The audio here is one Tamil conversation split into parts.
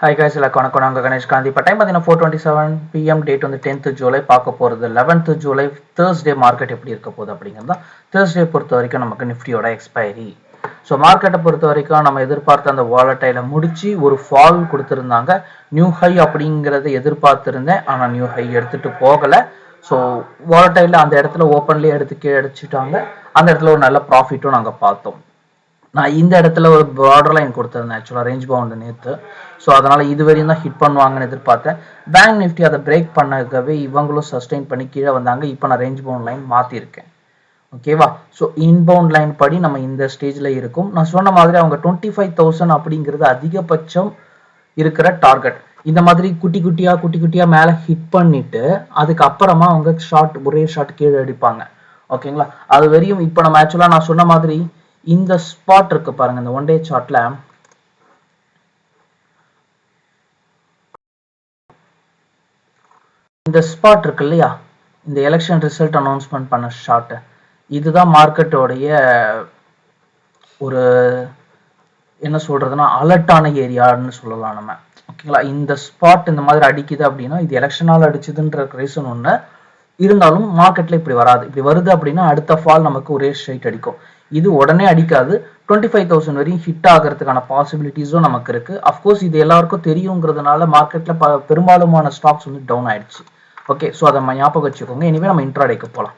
ஹை guys எல்லாருக்கும் வணக்கம். நாங்கள் கணேஷ் காந்தி. இப்போ டைம் பார்த்தீங்கன்னா four twenty seven PM date வந்து டென்த்து ஜூலை பார்க்க போகிறது லெவன்த்து ஜூலை தேர்ஸ்டே மார்க்கெட் எப்படி இருக்க போகுது அப்படிங்கிறது தான் தேர்ஸ்டே பொறுத்த வரைக்கும் நமக்கு நிஃப்டியோட எக்ஸ்பைரி ஸோ மார்க்கெட்டை பொறுத்த வரைக்கும் நம்ம எதிர்பார்த்த அந்த வாலட்டைல முடிச்சு ஒரு ஃபால் கொடுத்துருந்தாங்க. நியூ ஹை அப்படிங்கிறத எதிர்பார்த்துருந்தேன். ஆனால் நியூ ஹை எடுத்துகிட்டு போகலை. ஸோ வாலட்டைல அந்த இடத்துல ஓப்பன்லேயே எடுத்து கீழே அடிச்சுட்டாங்க. அந்த இடத்துல ஒரு நல்ல ப்ராஃபிட்டும் நாங்கள் பார்த்தோம். நான் இந்த இடத்துல ஒரு பார்டர் லைன் கொடுத்துருந்தேன் ஆக்சுவலாக ரேஞ்ச் பவுண்டு நேற்று ஸோ அதனால் இது வரையும் தான் ஹிட் பண்ணுவாங்கன்னு எதிர்பார்த்தேன். பேங்க் நிஃப்டி அதை பிரேக் பண்ணக்கவே இவங்களும் சஸ்டெயின் பண்ணி கீழே வந்தாங்க. இப்போ நான் ரேஞ்ச் பவுண்ட் லைன் மாற்றிருக்கேன் ஓகேவா ஸோ இன்பவுண்ட் லைன் படி நம்ம இந்த ஸ்டேஜில் இருக்கும். நான் சொன்ன மாதிரி அவங்க டுவெண்ட்டி ஃபைவ் தௌசண்ட் அப்படிங்கிறது அதிகபட்சம் இருக்கிற டார்கெட் இந்த மாதிரி குட்டி குட்டியாக குட்டி குட்டியாக மேலே ஹிட் பண்ணிட்டு அதுக்கப்புறமா அவங்க ஷார்ட் ஒரே ஷார்ட் கீழே அடிப்பாங்க. ஓகேங்களா அது வரையும் இப்போ நம்ம ஆக்சுவலாக நான் சொன்ன மாதிரி இந்த ஸ்பாட் இருக்கு பாருங்க இந்த ஒன் டே சார்ட்ல இந்த ஸ்பாட் இருக்கு இல்லையா? இந்த எலெக்ஷன் ரிசல்ட் அனௌன்ஸ்மெண்ட் பண்ண ஷார்ட் இதுதான் மார்க்கெட்டோடைய ஒரு என்ன சொல்றதுன்னா அலர்ட்டான ஏரியான்னு சொல்லலாம் நம்ம. ஓகேங்களா? இந்த ஸ்பாட் இந்த மாதிரி அடிக்குது அப்படின்னா இது எலெக்ஷனால் அடிச்சதுன்ற ரீசன் ஒன்று இருந்தாலும் மார்க்கெட்ல இப்படி வராது. இப்படி வருது அப்படின்னா அடுத்த ஃபால் நமக்கு ஒரே ஸ்ட்ரைட் அடிக்கும். இது உடனே அடிக்காது. டுவெண்ட்டி ஃபைவ் தௌசண்ட் வரையும் ஹிட் ஆகிறதுக்கான பாசிபிலிட்டிஸும் நமக்கு இருக்கு. அஃப்கோர்ஸ் இது எல்லாருக்கும் தெரியுங்கிறதுனால மார்க்கெட்ல ப பெரும்பாலுமான ஸ்டாக்ஸ் வந்து டவுன் ஆயிடுச்சு. ஓகே ஸோ அதை ஞாபகம் வச்சுக்கோங்க. இனிமேல் நம்ம இன்ட்ராடேக்கு போகலாம்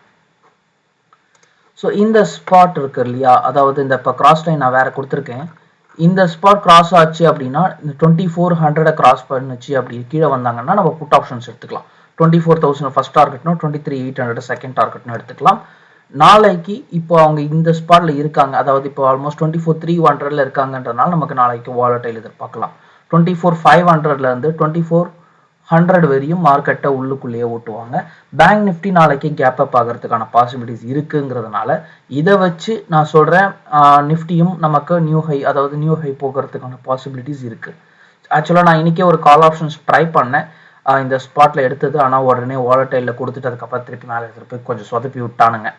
ஸோ இந்த ஸ்பாட் இருக்கு இல்லையா? அதாவது இந்த இப்போ கிராஸ் லைன் நான் வேற கொடுத்துருக்கேன். இந்த ஸ்பாட் கிராஸ் ஆச்சு அப்படின்னா இந்த டுவெண்ட்டி ஃபோர் ஹண்ட்ரடை கிராஸ் பண்ணுச்சு அப்படி கீழே வந்தாங்கன்னா நம்ம புட் ஆப்ஷன்ஸ் எடுத்துக்கலாம். Twenty four thousand first டார்கெட்னா twenty three eight hundred second டார்கெட்னு எடுத்துக்கலாம். நாளைக்கு இப்போ அவங்க இந்த ஸ்பாட்டில் இருக்காங்க அதாவது இப்போ ஆல்மோஸ்ட் டுவெண்ட்டி ஃபோர் த்ரீ ஹண்ட்ரட்ல இருக்காங்கன்றனால நமக்கு நாளைக்கு வாலட்டைல் எதிர்பார்க்கலாம் டுவெண்ட்டி ஃபோர் ஃபைவ் ஹண்ட்ரட்லேருந்து டுவெண்ட்டி ஃபோர் ஹண்ட்ரட் வரையும் மார்க்கெட்டை உள்ளுக்குள்ளேயே ஓட்டுவாங்க. பேங்க் நிஃப்டி நாளைக்கு கேப் அப் ஆகிறதுக்கான பாசிபிலிட்டிஸ் இருக்குங்கிறதுனால இதை வச்சு நான் சொல்கிறேன் நிஃப்டியும் நமக்கு நியூ ஹை அதாவது நியூ ஹை போகிறதுக்கான பாசிபிலிட்டிஸ் இருக்குது ஆக்சுவலாக நான் இன்றைக்கே ஒரு கால் ஆப்ஷன்ஸ் ட்ரை பண்ணேன். இந்த ஸ்பாட்டில் எடுத்தது ஆனால் உடனே வாலட்டைலில் கொடுத்துட்டு அதுக்கப்புறம் திருப்பி மேலே எடுத்துகிட்டு போய் கொஞ்சம் சொதப்பி விட்டானுங்க.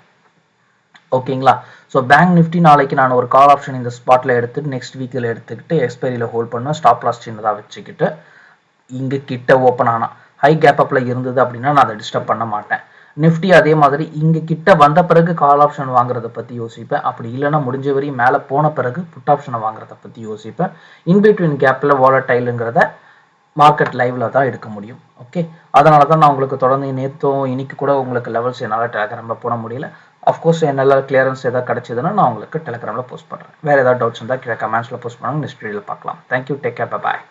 ஓகேங்களா? ஸோ பேங்க் நிஃப்டி நாளைக்கு நான் ஒரு கால் ஆப்ஷன் இந்த ஸ்பாட்டில் எடுத்துட்டு நெக்ஸ்ட் வீக்கில் எடுத்துக்கிட்டு எக்ஸ்பைரியில் ஹோல்ட் பண்ணுவேன் ஸ்டாப் லாஸ் சின்னதாக வச்சுக்கிட்டு இங்கே கிட்ட ஓப்பன் ஆனால் ஹை கேப் அப்பில் இருந்தது அப்படின்னா நான் அதை டிஸ்டர்ப் பண்ண மாட்டேன். நிஃப்டி அதே மாதிரி இங்க கிட்ட வந்த பிறகு கால் ஆப்ஷன் வாங்குறத பற்றி யோசிப்பேன். அப்படி இல்லைன்னா முடிஞ்ச வரையும் மேலே போன பிறகு புட் ஆப்ஷனை வாங்குறத பற்றி யோசிப்பேன். இன்பிட்வீன் கேப்பில் வாலட்டைலுங்கிறத மார்க்கெட் லைவ்ல தான் எடுக்க முடியும். ஓகே அதனால தான் நான் உங்களுக்கு தொடர்ந்து நேற்றும் இன்னைக்கு கூட உங்களுக்கு லெவல்ஸ் என்னால் டெலகிராமில் போட முடியல. அஃப்கோர்ஸ் என்னால் கிளியரன்ஸ் ஏதாவது கிடைச்சதுன்னா நான் உங்களுக்கு டெலகிராமில் போஸ்ட் பண்ணுறேன் வேறு ஏதாவது டவுட்ஸ் இருந்தால் கீழே கமெண்ட்ஸில் போஸ்ட் பண்ணுங்க. நெக்ஸ்ட் வீடியோவில் பார்க்கலாம். Thank you take care bye